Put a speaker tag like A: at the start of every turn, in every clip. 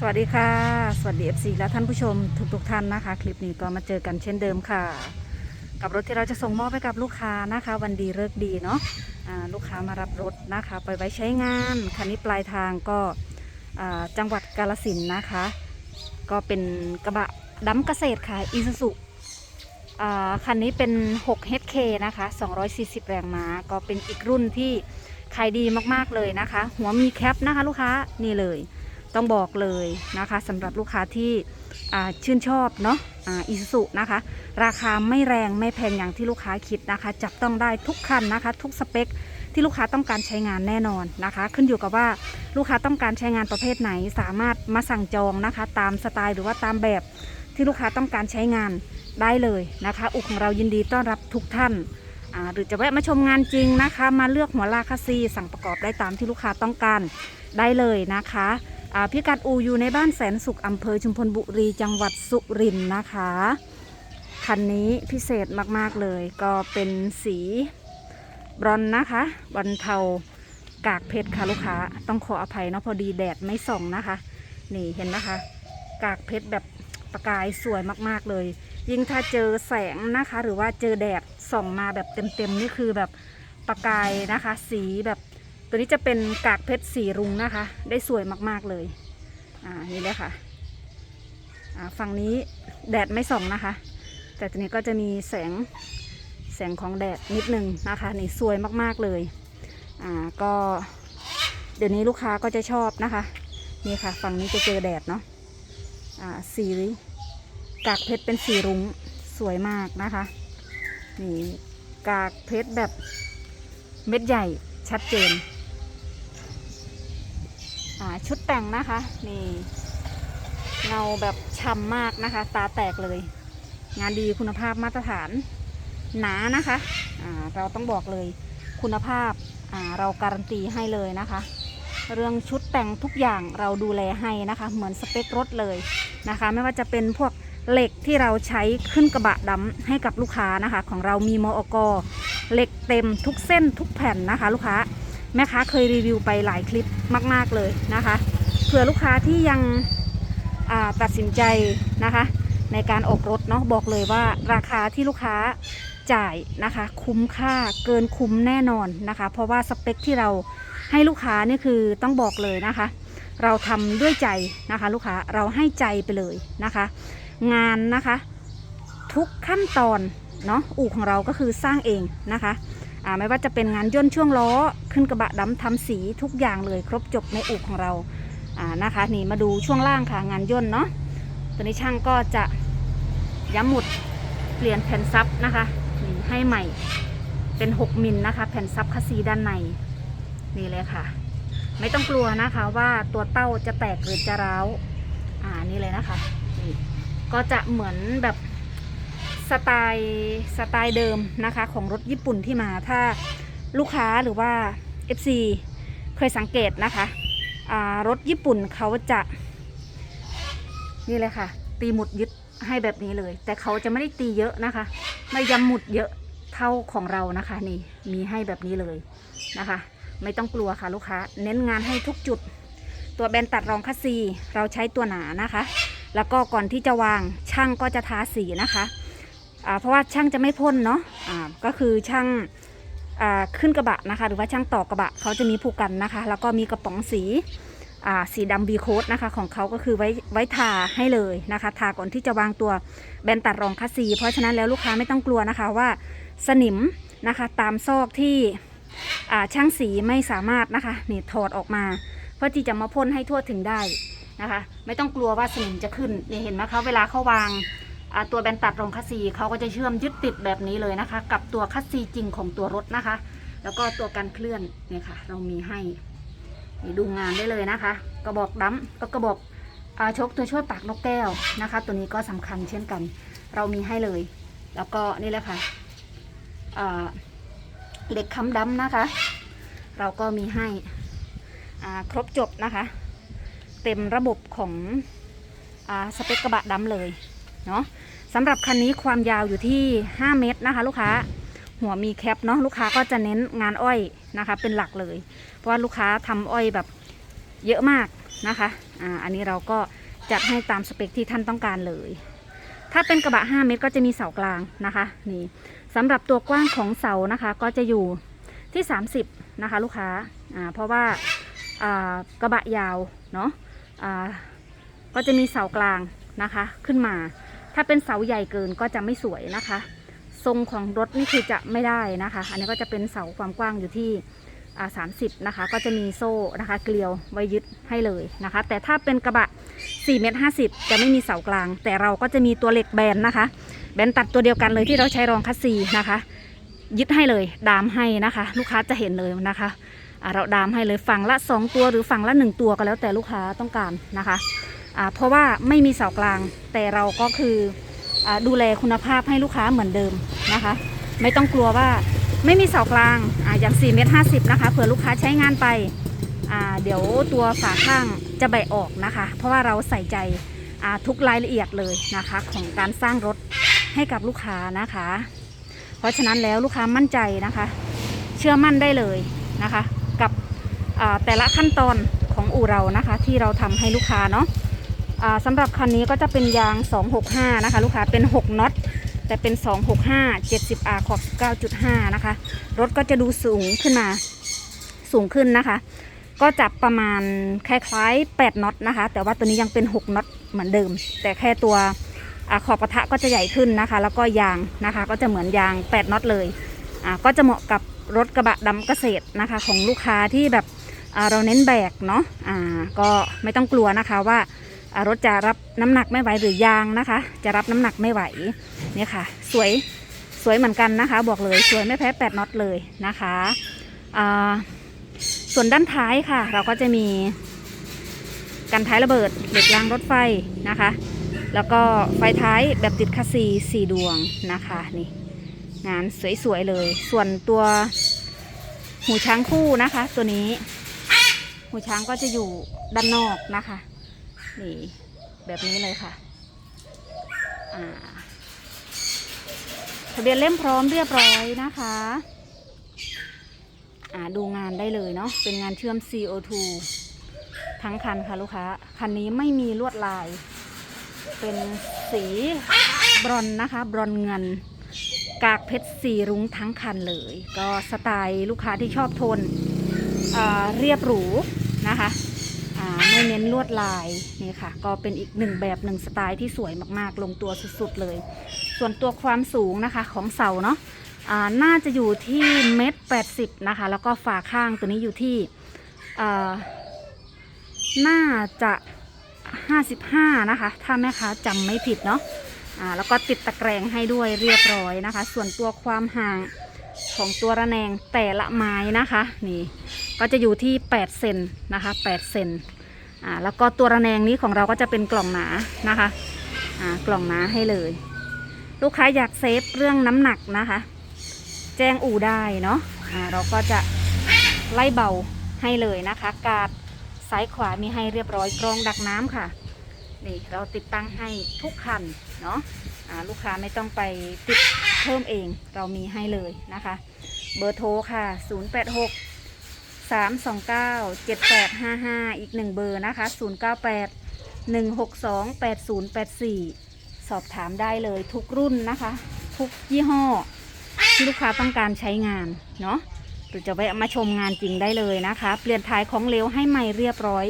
A: สวัสดีค่ะ สวัสดี FC และท่านผู้ชมทุกๆทท่านนะคะ คลิปนี้ก็มาเจอกันเช่นเดิมค่ะ กับรถที่เราจะส่งมอบให้กับลูกค้านะคะ วันดีเลิกดีเนาะอ่าลูกค้ามารับรถนะคะ ไปไว้ใช้งานคันนี้ปลายทางก็จังหวัดกาลสินนะคะ ก็เป็นกระบะดำเกษตรค่ะอีซูซุคันนี้เป็น 6 HK นะคะ 240 แรงม้าก็เป็นอีกรุ่นที่ขายดีมากๆเลยนะคะ หัวมีแคปนะคะ ลูกค้านี่เลย ต้องบอกเลยนะคะสำหรับลูกค้าที่ชื่นชอบเนาะอีซูซุนะคะ ราคาไม่แรงไม่แพงอย่างที่ลูกค้าคิดนะคะ จับต้องได้ทุกคันนะคะ ทุกสเปคที่ลูกค้าต้องการใช้งานแน่นอนนะคะ ขึ้นอยู่กับว่าลูกค้าต้องการใช้งานประเภทไหน สามารถมาสั่งจองนะคะ ตามสไตล์หรือว่าตามแบบที่ลูกค้าต้องการใช้งานได้เลยนะคะ อุกของเรายินดีต้อนรับทุกท่านอาหรือจะแวะมาชมงานจริงนะคะ มาเลือกหัวลากคาซีสั่งประกอบได้ตามที่ลูกค้าต้องการได้เลยนะคะ พิกัดอูอยู่ในบ้านแสนสุขอำเภอชุมพลบุรีจังหวัดสุรินทร์นะคะ คันนี้พิเศษมากๆเลยก็เป็นสีบรอนนะคะบรอนเทากากเพชรค่ะลูกค้า ต้องขออภัยเนาะพอดีแดดไม่ส่องนะคะ นี่เห็นนะคะ กากเพชรแบบประกายสวยมากๆเลย ยิ่งถ้าเจอแสงนะคะ หรือว่าเจอแดดส่องมาแบบเต็มๆนี่คือแบบประกายนะคะ สีแบบ ตัวนี้จะเป็นกากเพชรสีรุ้งนะคะ ได้สวยมากๆเลย อ่า นี่เลยค่ะ อ่า ฝั่งนี้แดดไม่ส่องนะคะ แต่ตัวนี้ก็จะมีแสง แสงของแดดนิดนึงนะคะ นี่สวยมากๆเลย อ่า ก็ เดี๋ยวนี้ลูกค้าก็จะชอบนะคะ นี่ค่ะ ฝั่งนี้จะเจอแดดเนาะ อ่า สีกากเพชรเป็นสีรุ้ง สวยมากนะคะ นี่ กากเพชรแบบเม็ดใหญ่ชัดเจน ชุดแต่งนะคะ นี่เงาแบบช่ำมากนะคะ ตาแตกเลย งานดีคุณภาพมาตรฐาน หนานะคะเราต้องบอกเลยคุณภาพาเราการันตีให้เลยนะคะ เรื่องชุดแต่งทุกอย่างเราดูแลให้นะคะ เหมือนสเปครถเลยนะคะ ไม่ว่าจะเป็นพวกเหล็กที่เราใช้ขึ้นกระบะดำให้กับลูกค้านะคะ ของเรามีมอกเหล็กเต็มทุกเส้นทุกแผ่นนะคะ ลูกค้า แม่ค้าเคยรีวิวไปหลายคลิปมาก ๆเลยนะคะ เผื่อลูกค้าที่ยังตัดสินใจนะคะ ในการออกรถเนาะบอกเลยว่าราคาที่ลูกค้าจ่ายนะคะ คุ้มค่าเกินคุ้มแน่นอนนะคะ เพราะว่าสเปคที่เราให้ลูกค้านี่คือต้องบอกเลยนะคะ เราทำด้วยใจนะคะ ลูกค้าเราให้ใจไปเลยนะคะ งานนะคะ ทุกขั้นตอนเนาะอู่ของเราก็คือสร้างเองนะคะ ไม่ว่าจะเป็นงานย่นช่วงล้อ ขึ้นกระบะดำทำสีทุกอย่างเลยครบจบในอู่ของเราอ่านะคะนี่มาดูช่วงล่างค่ะงานย่นเนาะตัวนี้ช่างก็จะย้ำหมุดเปลี่ยนแผ่นซับนะคะนี่ให้ใหม่เป็น 6มิลนะคะ แผ่นซับคัสซีด้านในนี่เลยค่ะ ไม่ต้องกลัวนะคะว่าตัวเต้าจะแตกหรือจะร้าวอ่านี่เลยนะคะนี่ก็จะเหมือนแบบ สไตล์สไตล์เดิมนะคะของรถญี่ปุ่นที่มาถ้าลูกค้าหรือว่า FC เคยสังเกตนะคะรถญี่ปุ่นเขาจะนี่เลยค่ะ ตีหมุดยึดให้แบบนี้เลย แต่เขาจะไม่ได้ตีเยอะนะคะ ไม่ย้ำหมุดเยอะเท่าของเรานะคะนี่มีให้แบบนี้เลยนะคะ ไม่ต้องกลัวค่ะลูกค้า เน้นงานให้ทุกจุด ตัวแบนตัดรองคัสซีเราใช้ตัวหนานะคะ แล้วก็ก่อนที่จะวางช่างก็จะทาสีนะคะ เพราะว่าช่างจะไม่พ่นเนาะอ่าก็คือช่างขึ้นกระบะนะคะ หรือว่าช่างต่อกระบะเขาจะมีผูกกันนะคะ แล้วก็มีกระป๋องสีสีดำบีโคดนะคะของเขาก็คือไว้ไว้ทาให้เลยนะคะทาก่อนที่จะวางตัวแบนตัดรองคัสซี เพราะฉะนั้นแล้วลูกค้าไม่ต้องกลัวนะคะว่าสนิมนะคะตามซอกที่ช่างสีไม่สามารถนะคะนี่ถอดออกมา เพื่อที่จะมาพ่นให้ทั่วถึงได้นะคะ ไม่ต้องกลัวว่าสนิมจะขึ้นนี่เห็นไหมคะเวลาเขาวาง ตัวแบนตัดรองคัสซีเขาก็จะเชื่อมยึดติดแบบนี้เลยนะคะ กับตัวคัสซีจริงของตัวรถนะคะ แล้วก็ตัวการเคลื่อนเนี่ยค่ะ เรามีให้ดูงานได้เลยนะคะ กระบอกดำก็กระบอกอชกตัวช่วยปากนกแก้วนะคะ ตัวนี้ก็สำคัญเช่นกัน เรามีให้เลย แล้วก็นี่แหละค่ะเหล็กค้ำดำนะคะ เราก็มีให้ครบจบนะคะ เต็มระบบของอสเปคกระบะดำเลย เนาะสำหรับคันนี้ความยาวอยู่ที่ 5 เมตรนะคะ ลูกค้าหัวมีแคปเนาะลูกค้าก็จะเน้นงานอ้อยนะคะ เป็นหลักเลย เพราะว่าลูกค้าทำอ้อยแบบเยอะมากนะคะอ่าอันนี้เราก็จัดให้ตามสเปคที่ท่านต้องการเลย ถ้าเป็นกระบะ 5 เมตรก็จะมีเสากลางนะคะนี่สำหรับตัวกว้างของเสานะคะ ก็จะอยู่ที่ 30 นะคะ ลูกค้าอ่าเพราะว่าอ่ากระบะยาวเนาะอ่าก็จะมีเสากลางนะคะขึ้นมา ถ้าเป็นเสาใหญ่เกินก็จะไม่สวยนะคะ ทรงของรถนี่คือจะไม่ได้นะคะ อันนี้ก็จะเป็นเสาความกว้างอยู่ที่30นะคะ ก็จะมีโซ่นะคะ เกลียวไว้ยึดให้เลยนะคะ แต่ถ้าเป็นกระบะ4เมตร50จะไม่มีเสากลาง แต่เราก็จะมีตัวเหล็กแบนนะคะ แบนตัดตัวเดียวกันเลยที่เราใช้รองคัสซีนะคะ ยึดให้เลย ดามให้นะคะ ลูกค้าจะเห็นเลยนะคะเราดามให้เลยฝั่งละ 2 ตัวหรือฝั่งละ 1 ตัวก็แล้วแต่ลูกค้าต้องการนะคะ เพราะว่าไม่มีเสากลาง แต่เราก็คืออดูแลคุณภาพให้ลูกค้าเหมือนเดิมนะคะ ไม่ต้องกลัวว่าไม่มีเสากลางออย่าง4เมตร50นะคะเผื่อลูกค้าใช้งานไปเดี๋ยวตัวฝาข้างจะแบะออกนะคะ เพราะว่าเราใส่ใจทุกรายละเอียดเลยนะคะ ของการสร้างรถให้กับลูกค้านะคะ เพราะฉะนั้นแล้วลูกค้ามั่นใจนะคะ เชื่อมั่นได้เลยนะคะ กับแต่ละขั้นตอนของอู่เรานะคะ ที่เราทำให้ลูกค้าเนาะ สำหรับคันนี้ก็จะเป็นยาง 265 นะคะ ลูกค้าเป็น 6น็อตแต่เป็น 265 70 R ขอบ9.5 นะคะ รถก็จะดูสูงขึ้นมาสูงขึ้นนะคะ ก็จับประมาณคล้ายๆ 8น็อตนะคะ แต่ว่าตัวนี้ยังเป็น 6น็อตเหมือนเดิม แต่แค่ตัวอาขอบปะทะก็จะใหญ่ขึ้นนะคะ แล้วก็ยางนะคะ ก็จะเหมือนยาง 8น็อตเลยก็จะเหมาะกับรถกระบะดำเกษตรนะคะ ของลูกค้าที่แบบเราเน้นแบกเนาะอ่าก็ไม่ต้องกลัวนะคะว่า รถจะรับน้ำหนักไม่ไหวหรือยางนะคะ จะรับน้ำหนักไม่ไหวเนี่ยค่ะ สวยสวยเหมือนกันนะคะ บอกเลยสวยไม่แพ้แปดน็อตเลยนะคะส่วนด้านท้ายค่ะ เราก็จะมีกันท้ายระเบิดเหล็กรางรถไฟนะคะ แล้วก็ไฟท้ายแบบติดคัสซีสี่ดวงนะคะนี่งานสวยๆเลย ส่วนตัวหูช้างคู่นะคะ ตัวนี้ หูช้างก็จะอยู่ด้านนอกนะคะ นี่ แบบนี้เลยค่ะทะเบียนเล่มพร้อมเรียบร้อยนะคะดูงานได้เลยเนาะเป็นงานเชื่อม CO2 ทั้งคันค่ะลูกค้า คันนี้ไม่มีลวดลาย เป็นสีบรอนนะคะ บรอนเงิน กากเพชรสีรุ้งทั้งคันเลย ก็สไตล์ลูกค้าที่ชอบทนเรียบหรูนะคะ อ่าไม่เน้นลวดลายนี่ค่ะ ก็เป็นอีกหนึ่งแบบหนึ่งสไตล์ที่สวยมากๆ ลงตัวสุดๆเลย ส่วนตัวความสูงนะคะของเสาเนาะน่าจะอยู่ที่เมตรแปดสิบนะคะ แล้วก็ฝาข้างตัวนี้อยู่ที่น่าจะห้าสิบห้านะคะ ถ้าแม่ค้าจำไม่ผิดเนาะอ่าแล้วก็ติดตะแกรงให้ด้วยเรียบร้อยนะคะ ส่วนตัวความห่างของตัวระแนงแต่ละไม้นะคะ นี่ ก็จะอยู่ที่ 8 เซนนะคะ 8 เซน อ่าแล้วก็ตัวระแนงนี้ของเราก็จะเป็นกล่องหนานะคะอ่ากล่องหนาให้เลย ลูกค้าอยากเซฟเรื่องน้ำหนักนะคะ แจ้งอู่ได้เนาะอ่าเราก็จะไล่เบาให้เลยนะคะ กาดซ้ายขวามีให้เรียบร้อยกรองดักน้ำค่ะนี่เราติดตั้งให้ทุกคันเนาะอ่าลูกค้าไม่ต้องไปติดเพิ่มเองเรามีให้เลยนะคะ เบอร์โทรค่ะ 086 329 7855อีกหนึ่งเบอร์นะคะ098 162 8084สองแปดศูนย์แปดสี่สอบถามได้เลยทุกรุ่นนะคะ ทุกยี่ห้อ ที่ลูกค้าต้องการใช้งานเนาะหรือจะแวะมาชมงานจริงได้เลยนะคะ เปลี่ยนท้ายของเหลวให้ใหม่เรียบร้อย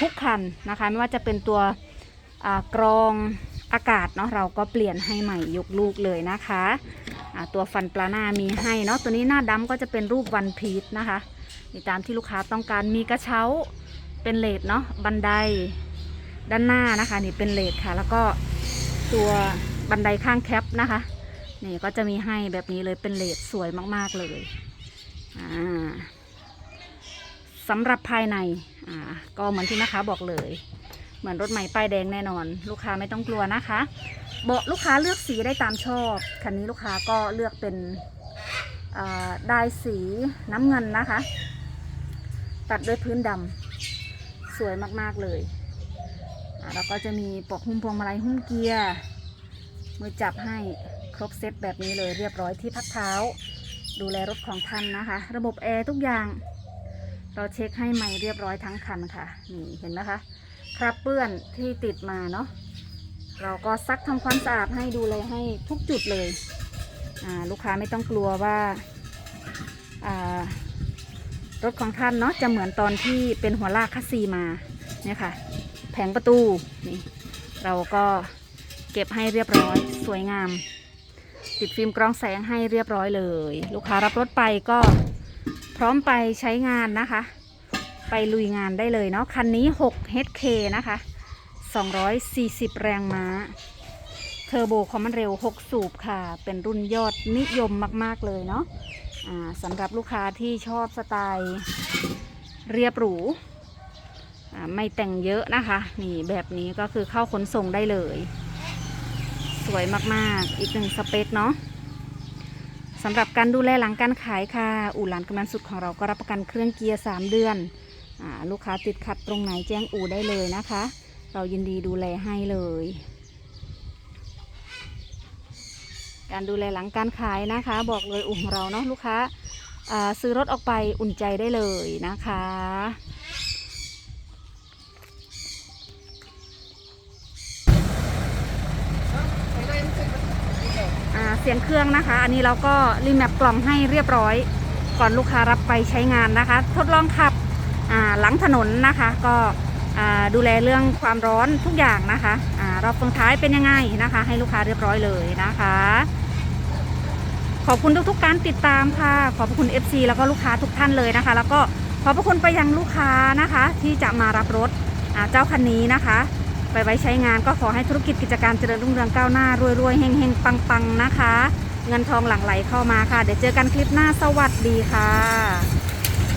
A: ทุกคันนะคะ ไม่ว่าจะเป็นตัวกรองอากาศเนาะเราก็เปลี่ยนให้ใหม่ยกลูกเลยนะคะ ตัวฟันปลาหน้ามีให้เนาะตัวนี้หน้าดำก็จะเป็นรูปวันพีชนะคะ นี่ตามที่ลูกค้าต้องการมีกระเช้าเป็นเลดเนาะบันไดด้านหน้านะคะนี่เป็นเลดค่ะ แล้วก็ตัวบันไดข้างแคปนะคะนี่ก็จะมีให้แบบนี้เลยเป็นเลดสวยมากๆเลยอ่าสำหรับภายในอ่าก็เหมือนที่นะคะบอกเลย เหมือนรถใหม่ป้ายแดงแน่นอน ลูกค้าไม่ต้องกลัวนะคะเบาะลูกค้าเลือกสีได้ตามชอบ คันนี้ลูกค้าก็เลือกเป็นได้สีน้ำเงินนะคะ ตัดด้วยพื้นดำสวยมากๆเลยแล้วก็จะมีปกหุ้มพวงมาลัยหุ้มเกียร์มือจับให้ครบเซตแบบนี้เลยเรียบร้อยที่พักเท้า ดูแลรถของท่านนะคะ ระบบแอร์ทุกอย่าง เราเช็คให้ใหม่เรียบร้อยทั้งคันค่ะนี่เห็นไหมคะคราบเปื้อนที่ติดมาเนาะเราก็ซักทำความสะอาดให้ดูเลยให้ทุกจุดเลยลูกค้าไม่ต้องกลัวว่าอ่า รถของท่านเนาะจะเหมือนตอนที่เป็นหัวลากคัสซีมาเนี่ยค่ะ แผงประตูนี่เราก็เก็บให้เรียบร้อยสวยงาม ติดฟิล์มกรองแสงให้เรียบร้อยเลย ลูกค้ารับรถไปก็พร้อมไปใช้งานนะคะ ไปลุยงานได้เลยเนาะคันนี้ 6 HK นะคะ 240 แรงม้าเทอร์โบคอมมันเร็ว 6 สูบค่ะ เป็นรุ่นยอดนิยมมาก ๆ เลยเนาะ สำหรับลูกค้าที่ชอบสไตล์เรียบหรูไม่แต่งเยอะนะคะ นี่แบบนี้ก็คือเข้าขนส่งได้เลย สวยมากๆ อีกหนึ่งสเปคเนาะสำหรับการดูแลหลังการขายค่ะ อู่หลานกำนันสุดของเราก็รับประกันเครื่องเกียร์ 3 เดือนอลูกค้าติดขัดตรงไหนแจ้งอู่ได้เลยนะคะ เรายินดีดูแลให้เลย การดูแลหลังการขายนะคะ บอกเลยอู่ของเราเนาะลูกค้าซื้อรถออกไปอุ่นใจได้เลยนะคะ เสียงเครื่องนะคะ อันนี้เราก็รีแมปกล่องให้เรียบร้อย ก่อนลูกค้ารับไปใช้งานนะคะ ทดลองขับอ่าหลังถนนนะคะก็ ดูแลเรื่องความร้อนทุกอย่างนะคะอรอบตรงท้ายเป็นยังไงนะคะ ให้ลูกค้าเรียบร้อยเลยนะคะ ขอบคุณทุกๆ การติดตามค่ะ ขอบคุณ FC แล้วก็ลูกค้าทุกท่านเลยนะคะ แล้วก็ขอบพระคุณไปยังลูกค้านะคะ ที่จะมารับรถเจ้าคันนี้นะคะ ไปไว้ใช้งานก็ขอให้ธุรกิจกิจการเจริญรุ่งเรืองก้าวหน้ารวยๆเฮงๆปังๆนะคะ เงินทองหลั่งไหลเข้ามาค่ะ เดี๋ยวเจอกันคลิปหน้าสวัสดีค่ะ